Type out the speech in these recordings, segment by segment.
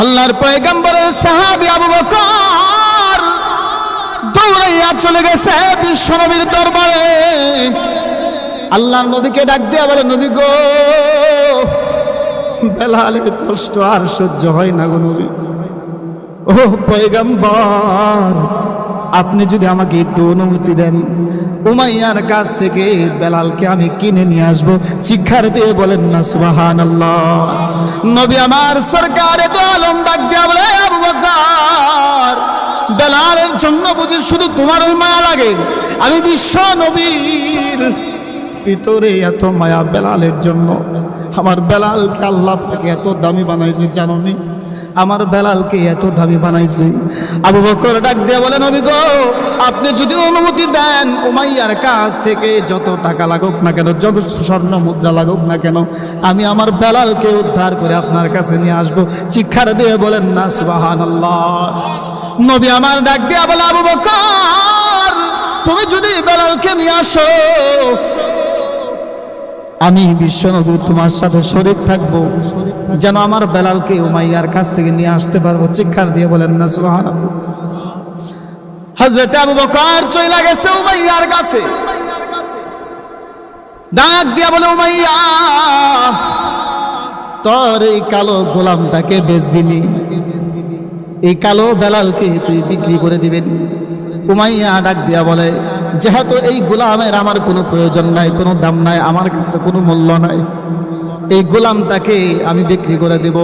আল্লাহর পয়গম্বরের সাহাবি আবু বকর দৌড়াইয়া চলে গেছে বিশ্বনবীর দরবারে। আল্লাহর নদীকে ডাক দিয়া বলে, নবী গো, বেলালের কষ্ট আর সহ্য হয় না গো নবী। ও পয়গম্বর আপনি যদি আমাকে একটু অনুমতি দেন, উমাইয়ার কাছ থেকে বেলালকে আমি কিনে নিয়ে আসব। চিক্ষার দিয়ে বলেন, না সুবাহান নবী আমার সরকারে তো আলম ডাক দিয়া বলে আবু বকর, বেলালের জন্য বুঝি শুধু তোমার ওই মায়া লাগে? আমি বিশ্ব নবীর ভিতরে এত মায়া বেলালের জন্য। আমার বেলালকে আল্লাহ এত দামি বানাইছে, জানো নি? আমার বেলালকে এত দামি বানাইছে। আবু বকর ডাক দিয়ে বলেন নবী গো, আপনি যদি অনুমতি দেন, উমাইয়ার কাছ থেকে যত টাকা লাগুক না কেন, যত স্বর্ণ মুদ্রা লাগুক না কেন, আমি আমার বেলালকে উদ্ধার করে আপনার কাছে নিয়ে আসব। চিক্ষার দিয়ে বলেন, না সুবাহান নবী আমার ডাক দিয়া বলে, আবু বকর, তুমি যদি বেলালকে নিয়ে আসো আমি বিশ্বনবী তোমার সাথে শরীর থাকব। যেন আমার বেলালকে উমাইয়ার কাছ থেকে নিয়ে আসতে পারব। চিৎকার দিয়ে বলেন না সুহান হজরত আবু বকর চইলা গেছে উমাইয়ার কাছে। ডাক দিয়া বলে, উমাইয়া, তোর এই কালো গোলামটাকে বেচবিনি এই কালো বেলালকে তুই বিক্রি করে দিবেন উমাইয়া ডাক দিয়া বলে যেহেতু এই গোলামের আমার কোনো প্রয়োজন নাই, কোনো দাম নাই, আমার কাছে কোনো মূল্য নাই, এই গোলামটাকে আমি বিক্রি করে দেব।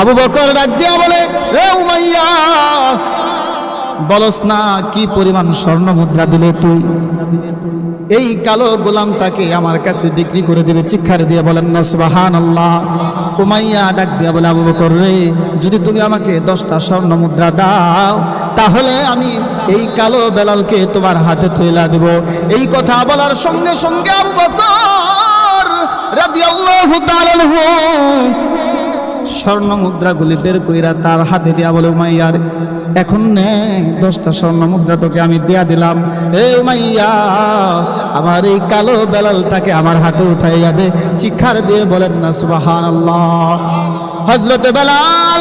আবু বকর ডাক বলে রে উমাইয়া, বলস না, কি পরিমাণ স্বর্ণ মুদ্রা দিলে তুই? এই কালো গোলামটাকে আমার কাছে বিক্রি করে দেবে। চিক্ষার দিয়ে বলেন না সুবাহান আল্লাহ উমাইয়া ডাক দিয়া বলে, আবু বকর রে, যদি তুমি আমাকে দশটা স্বর্ণ মুদ্রা দাও, তাহলে আমি এই কালো বেলালকে তোমার হাতে তুইলা দেব। এই কথা বলার সঙ্গে সঙ্গে আবু বকর রাদিয়াল্লাহু তাআলা স্বর্ণ মুদ্রাগুলি বের কইরা তার হাতে দিয়া বলে, উমাইয়ার, এখন নে দশটা স্বর্ণ মুদ্রা তোকে আমি দেয়া দিলাম। এ উমাইয়া, আমার এই কালো বেলালটাকে আমার হাতে উঠাইয়া দে। চিখার দিয়ে বলেন না সুবাহান হজরতে বেলাল,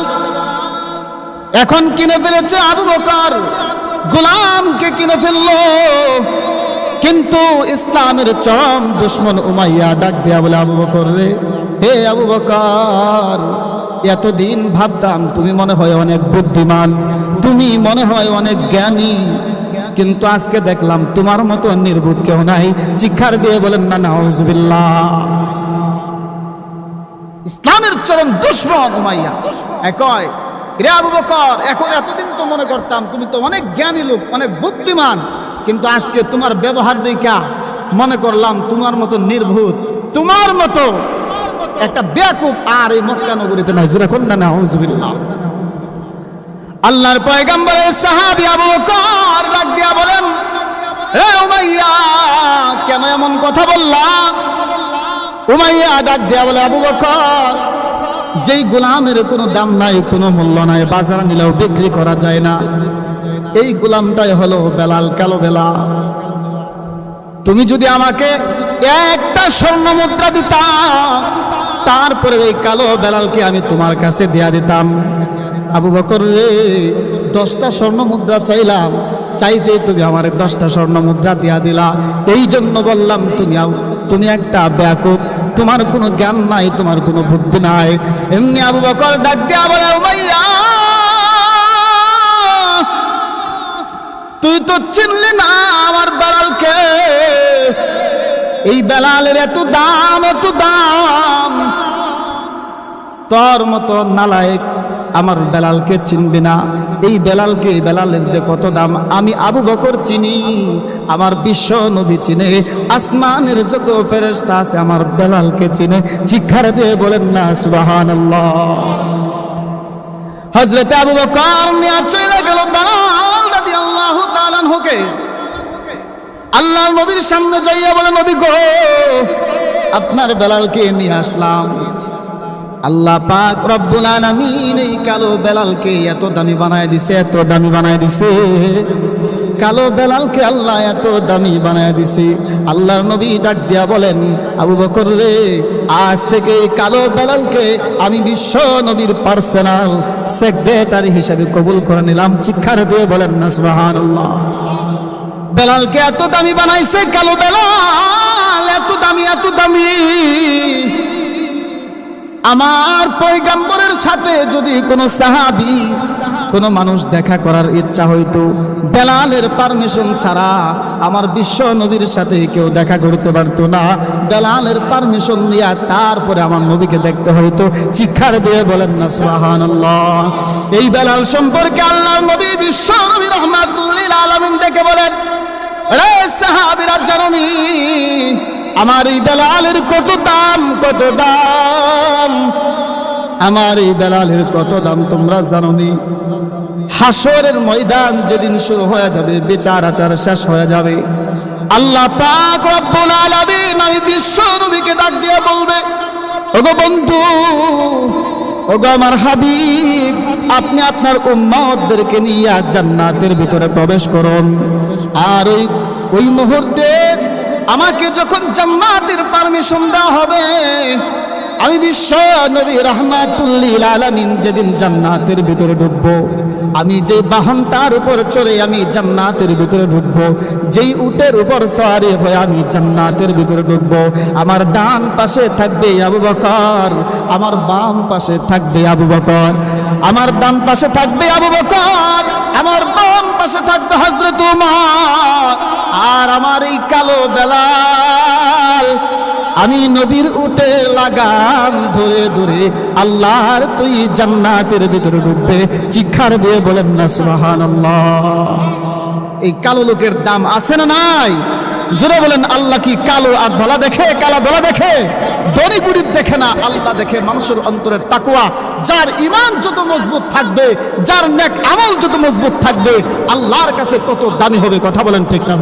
এখন কিনে ফেলেছে আবু বকর, গোলামকে কিনে ফেলল। কিন্তু ইসলামের চরম দুশ্মন উমাইয়া ডাক দেয়া বলে, আবু বকর রে, হে আবু বকর এতদিন ভাবতাম, তুমি মনে হয় অনেক বুদ্ধিমান, তুমি মনে হয় অনেক জ্ঞানী। কিন্তু আজকে দেখলাম তোমার মতো নির্বুধ কেউ নাই। চিক্ষার দিয়ে বলেন, না নাউজুবিল্লাহ ইসলামের চরম দুশ্মন, উমাইয়া। একয় রে আবু বকর, এখন এতদিন তো মনে করতাম তুমি তো অনেক জ্ঞানী লোক, অনেক বুদ্ধিমান। কিন্তু আজকে তোমার ব্যবহার দেখা মনে করলাম তোমার মতো নির্ভূত তোমার মতো একটা বেকুব আর এই মক্কা নগরীতে নাই। কন্যা না হুজুবিল্লাহ আল্লাহর পয়গম্বরের সাহাবী আবু বকর দিয়া বলেন হে উমাইয়া, কেন এমন কথা বললাম উমাইয়া ডাক দিয়া বলে, আবু বকর, যেই গোলামের কোনো দাম নাই, কোনো মূল্য নাই, বাজার নিলেও বিক্রি করা যায় না। এই গোলামটাই হলো বেলাল, কালো বেলা তুমি যদি আমাকে একটা স্বর্ণ মুদ্রা দিতাম তারপরে এই কালো বেলালকে আমি তোমার কাছে দেয়া দিতাম। আবু বকর রে, দশটা স্বর্ণ মুদ্রা চাইলাম। চাইতে তুমি আমার দশটা স্বর্ণ মুদ্রা দিয়া দিলা। এই জন্য বললাম, তুমি তুমি একটা ব্যাকুব। তোমার কোনো জ্ঞান নাই, তোমার কোনো বুদ্ধি নাই। এমনি আবু বকর ডাক দিয়া বলে তুই তো চিনলি না আমার বেলালকে। এই বেলালের এত দাম এত দাম। তোর মতো নালায়েক আমার বেলালকে চিনবে না। এই বেলালকে বেলালের যে কত দাম, আমি আবু বকর চিনি, আমার বিশ্ব নবী চিনে। আসমানের যত ফেরেশতা আছে আমার বেলালকে চিনে। চিক্ষার দিয়ে বলেন না, সুবহানাল্লাহ। হজরত আবু বকর নিয়ে চলে গেল বেলাল রাদিয়াল্লাহু তাআলা আনহুকে। আল্লাহর নবীর সামনে যাইয়া বলে, নবী গো, আপনার বেলালকে নিয়ে আসলাম। আল্লাহ পাক রব্বুল আলামিন এই কালো বেলালকে এত দামি বানায় দিছে, এত দামি বানায় দিছে। কালো বেলালকে আল্লাহ এত দামি বানায় দিছে। আল্লাহর নবী ডাক দিয়া বলেন, আবু বকর রে, আজ থেকে কালো বেলালকে আমি বিশ্ব নবীর পার্সোনাল সেক্রেটারি হিসাবে কবুল করে নিলাম। চিক্ষার দিয়ে বলেন না সুবহানাল্লাহ। বেলালকে এত দামি বানাইছে কালো বেলাল, এত দামি এত দামি। আমার পয়গাম্বরের সাথে যদি কোনো সাহাবি, কোনো মানুষ দেখা করার ইচ্ছা হইতো, বেলালের পারমিশন ছাড়া আমার বিশ্ব নবীর সাথে কেউ দেখা করতে পারতো না। বেলালের পারমিশন নিয়ে তারপরে আমার নবীকে দেখতে হইতো। চিক্ষার দিয়ে বলেন না, সুবহানাল্লাহ। এই বেলাল সম্পর্কে আল্লাহ নবী, বিশ্ব নবী রহমাতুল্লিল আমার এই বেলালের কত দাম কত দাম? আমার এই বেলালের কত দাম তোমরা জাননি? হাসরের ময়দান যেদিন শুরু হয়ে যাবে, বিচার আচার শেষ হয়ে যাবে। আল্লাহ পাক রব্বুল আলামিন, আমি বিশ্ব নবীকে ডাক দিয়ে বলবে, ওগো বন্ধু, ওগো আমার হাবিব, আপনি আপনার উম্মতদেরকে নিয়ে জান্নাতের ভিতরে প্রবেশ করুন। আর ওই ওই মুহূর্তে আমাকে যখন জান্নাতের পারমিশন দেওয়া হবে, আমি বিশ্ব নবী রহমাতুল্লিল আলামিন যেদিন জান্নাতের ভিতরে ঢুকবো, আমি যে বাহনটার উপর চড়ে আমি জান্নাতের ভিতরে ঢুকবো, যেই উটের উপর সওয়ারি হয়ে আমি জান্নাতের ভিতরে ঢুকবো, আমার ডান পাশে থাকবে আবু বকর, আমার বাম পাশে থাকবে আবু বকর, আমার ডান পাশে থাকবে আবু বকর, আমার বাম পাশে থাকবে হজরত উমর। আর আমার এই কালো বেলাল, আমি নবীর উঠে লাগাম ধরে ধরে আল্লাহর তুই জান্নাতের ভিতরে ঢুকবে চিক্ষার দিয়ে বলেন না, সুবহানাল্লাহ। এই কালো লোকের দাম আছে না নাই? জোরে বলেন, আল্লাহ কি কালো আর ধলা দেখে, কালা ধলা দেখে? দড়ি গুড়ির দেখে না, আল্লাহ দেখে মানুষের অন্তরের তাকুয়া যার ইমান যত মজবুত থাকবে, যার নেক আমল যত মজবুত থাকবে, আল্লাহর কাছে তত দামি হবে কথা বলেন ঠিক না?